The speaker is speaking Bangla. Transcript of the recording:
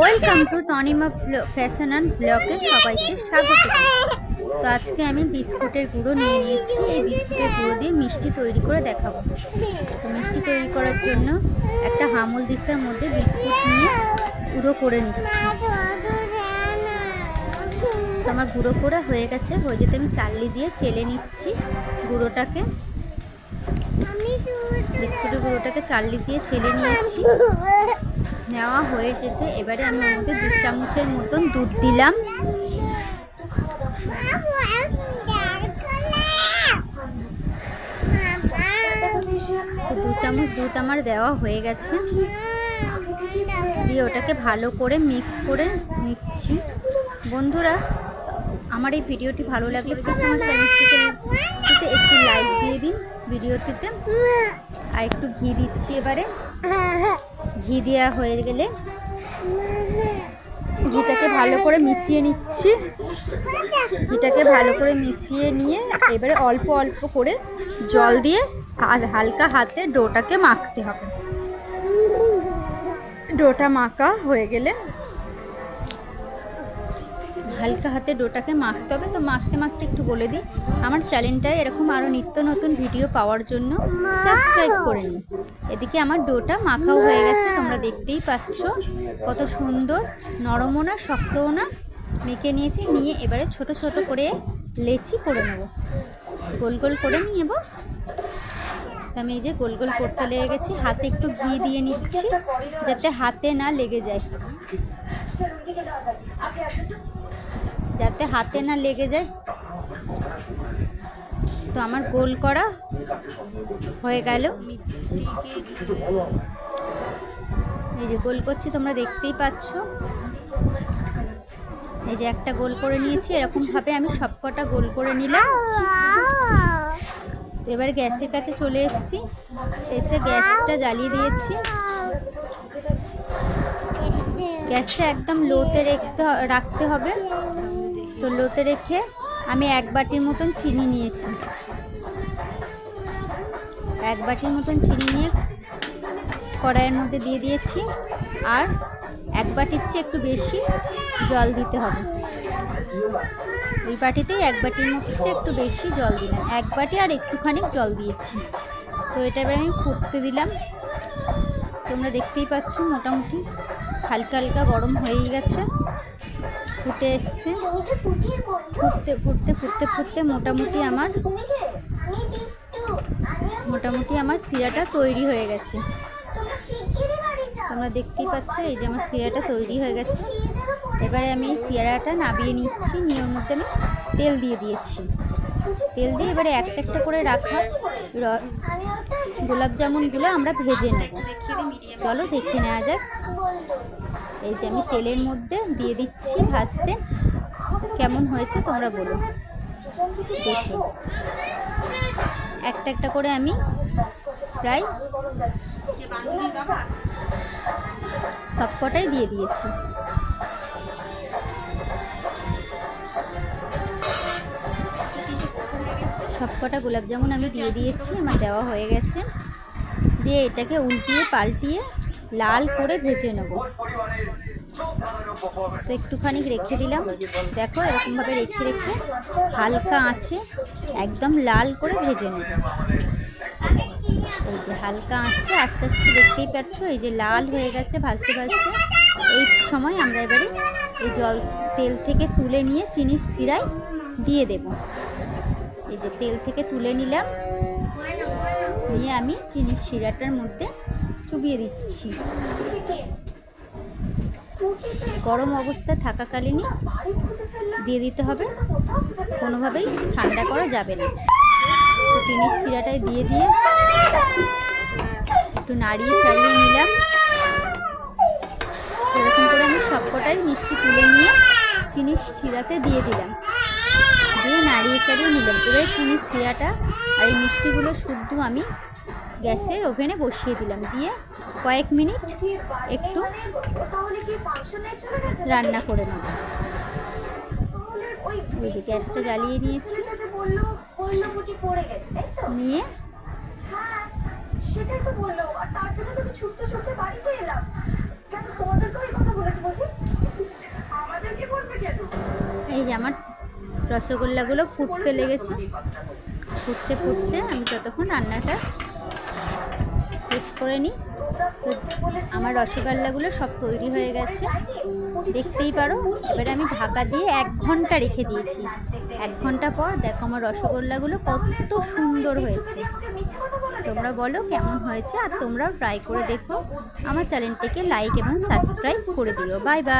Welcome to Tanima fashion and ব্লগে সবাইকে স্বাগত। তো আজকে আমি বিস্কুটের গুঁড়ো নিয়ে নিয়েছি। এই বিস্কুটের গুঁড়ো দিয়ে মিষ্টি তৈরি করে দেখাবো। তো মিষ্টি তৈরি করার জন্য একটা হামুল দিস্তার মধ্যে বিস্কুট নিয়ে গুঁড়ো করে নিচ্ছি। তো আমার গুঁড়ো করা হয়ে গেছে। হয়ে যেতে আমি চালনি দিয়ে চেলে নিচ্ছি গুঁড়োটাকে। বিস্কুটের গুঁড়োটাকে চালনি দিয়ে চেলে নিয়েছি। নেওয়া হয়ে যেতে এবারে আমি ওর মধ্যে দু চামচের মতন দুধ দিলাম। দু চামচ দুধ আমার দেওয়া হয়ে গেছে। দিয়ে ওটাকে ভালো করে মিক্স করে নিচ্ছি। বন্ধুরা, আমার এই ভিডিওটি ভালো লাগলে প্লিজ আমার চ্যানেলটিতে একটু লাইক দিয়ে দিন। ভিডিওটিতে আর একটু ঘি দিচ্ছি এবারে। ঘি দেওয়া হয়ে গেলে ঘিটাকে ভালো করে মিশিয়ে নিচ্ছি। ঘিটাকে ভালো করে মিশিয়ে নিয়ে এবারে অল্প অল্প করে জল দিয়ে হাল- হালকা হাতে ডোটাকে মাখতে হবে। ডোটা মাখা হয়ে গেলে হালকা হাতে ডোটাকে মাখতে হবে, তো মাখতে মাখতে একটু বলে দিই, আমার চ্যানেলটায় এরকম আরও নিত্য নতুন ভিডিও পাওয়ার জন্য সাবস্ক্রাইব করে নিন। এদিকে আমার ডোটা মাখাও হয়ে গেছে, তোমরা দেখতেই পাচ্ছ কত সুন্দর নরমও না শক্তও না মেখে নিয়েছি, নিয়ে এবারে ছোট ছোট করে লেচি করে নেব। গোল গোল করে নিয়ে নেব। আমি এই যে গোল গোল করতে লেগে গেছি, হাতে একটু ঘি দিয়ে নিচ্ছি, যাতে হাতে না লেগে যায়। যাতে হাতে না লেগে যায়। তো আমার গোল করা হয়ে গেল। এই যে গোল করছি, তোমরা দেখতেই পাচ্ছ। এই যে একটা গোল করে নিয়েছি এরকমভাবে আমি সব কটা গোল করে নিলাম। তো এবার গ্যাসের কাছে চলে এসেছি। এসে গ্যাসটা জ্বালিয়ে দিয়েছি। গ্যাসটা একদম লোতে রেখতে রাখতে হবে। তো লোতে রেখে আমি এক বাটির মতন চিনি নিয়েছি। এক বাটির মতন চিনি নিয়ে কড়াইয়ের মধ্যে দিয়ে দিয়েছি আর এক বাটির চেয়ে একটু বেশি জল দিতে হবে। ওই বাটিতেই এক বাটির মতো চেয়ে একটু বেশি জল দিলাম। এক বাটি আর একটুখানি জল দিয়েছি। তো এটা এবার আমি ফুটতে দিলাম। তোমরা দেখতেই পাচ্ছ মোটামুটি হালকা হালকা গরম হয়েই গেছে। ফুটে এসছে। ফুটতে ফুটতে ফুটতে ফুটতে মোটামুটি আমার মোটামুটি আমার শিরাটা তৈরি হয়ে গেছে। তোমরা দেখতেই পাচ্ছ এই যে আমার শিরাটা তৈরি হয়ে গেছে। এবারে আমি এই সিরাটা নাবিয়ে নিচ্ছি, নিয়ে ওর মধ্যে আমি তেল দিয়ে দিয়েছি। তেল দিয়ে এবারে একটা একটা করে রাখা গোলাপ জামুনগুলো আমরা ভেজে নেব। চলো দেখে নেওয়া যাক। এই যে আমি তেলের মধ্যে দিয়ে দিচ্ছি ভাজতে। কেমন হয়েছে তোমরা বলো। দেখে। একটা একটা করে আমি প্রায় সবকটাই দিয়ে দিয়েছি। সবকটা গোলাপ জামুন আমি দিয়ে দিয়েছি, আমার দেওয়া হয়ে গেছে। দিয়ে এটাকে উল্টিয়ে, পাল্টিয়ে লাল করে ভেজে নেব। তো একটুখানি রেখে দিলাম। দেখো এরকমভাবে রেখে রেখে হালকা আঁচে একদম লাল করে ভেজে নেব। এই যে হালকা আঁচে আস্তে আস্তে দেখতেই পাচ্ছ, এই যে লাল হয়ে গেছে ভাজতে ভাজতে। এই সময় আমরা এবারে এই জল, তেল থেকে তুলে নিয়ে চিনির সিরায় দিয়ে দেব। এই যে তেল থেকে তুলে নিলাম। নিয়ে আমি চিনির শিরাটার মধ্যে চুবিয়ে দিচ্ছি। গরম অবস্থায় থাকাকালীনই দিয়ে দিতে হবে। কোনোভাবেই ঠান্ডা করা যাবে না। তো টিনের শিরাটায় দিয়ে দিয়ে একটু নাড়িয়ে চাড়িয়ে নিলাম। এরকম করে আমি সবকটাই মিষ্টি তুলে নিয়ে চিনির শিরাতে দিয়ে দিলাম। দিয়ে নাড়িয়ে চাড়িয়ে নিলাম। এবারে চিনির শিরাটা আর এই মিষ্টিগুলো শুদ্ধ আমি গ্যাসের ওভেনে বসিয়ে দিলাম। দিয়ে কয়েক মিনিট একটু রান্না করে নেব। এই যে গ্যাসটা জ্বালিয়ে নিয়েছি। নিয়ে এই যে আমার রসগোল্লাগুলো ফুটতে লেগেছে। ফুটতে ফুটতে আমি ততক্ষণ রান্নাটা শেষ করে নিই। তো আমার রসগোল্লাগুলো সব তৈরি হয়ে গেছে। দেখতেই পারো, এবারে আমি ঢাকা দিয়ে এক ঘণ্টা রেখে দিয়েছি। এক ঘণ্টা পর দেখো আমার রসগোল্লাগুলো কত সুন্দর হয়েছে। তোমরা বলো কেমন হয়েছে, আর তোমরাও ট্রাই করে দেখো। আমার চ্যানেলটিকে লাইক এবং সাবস্ক্রাইব করে দিও। Bye bye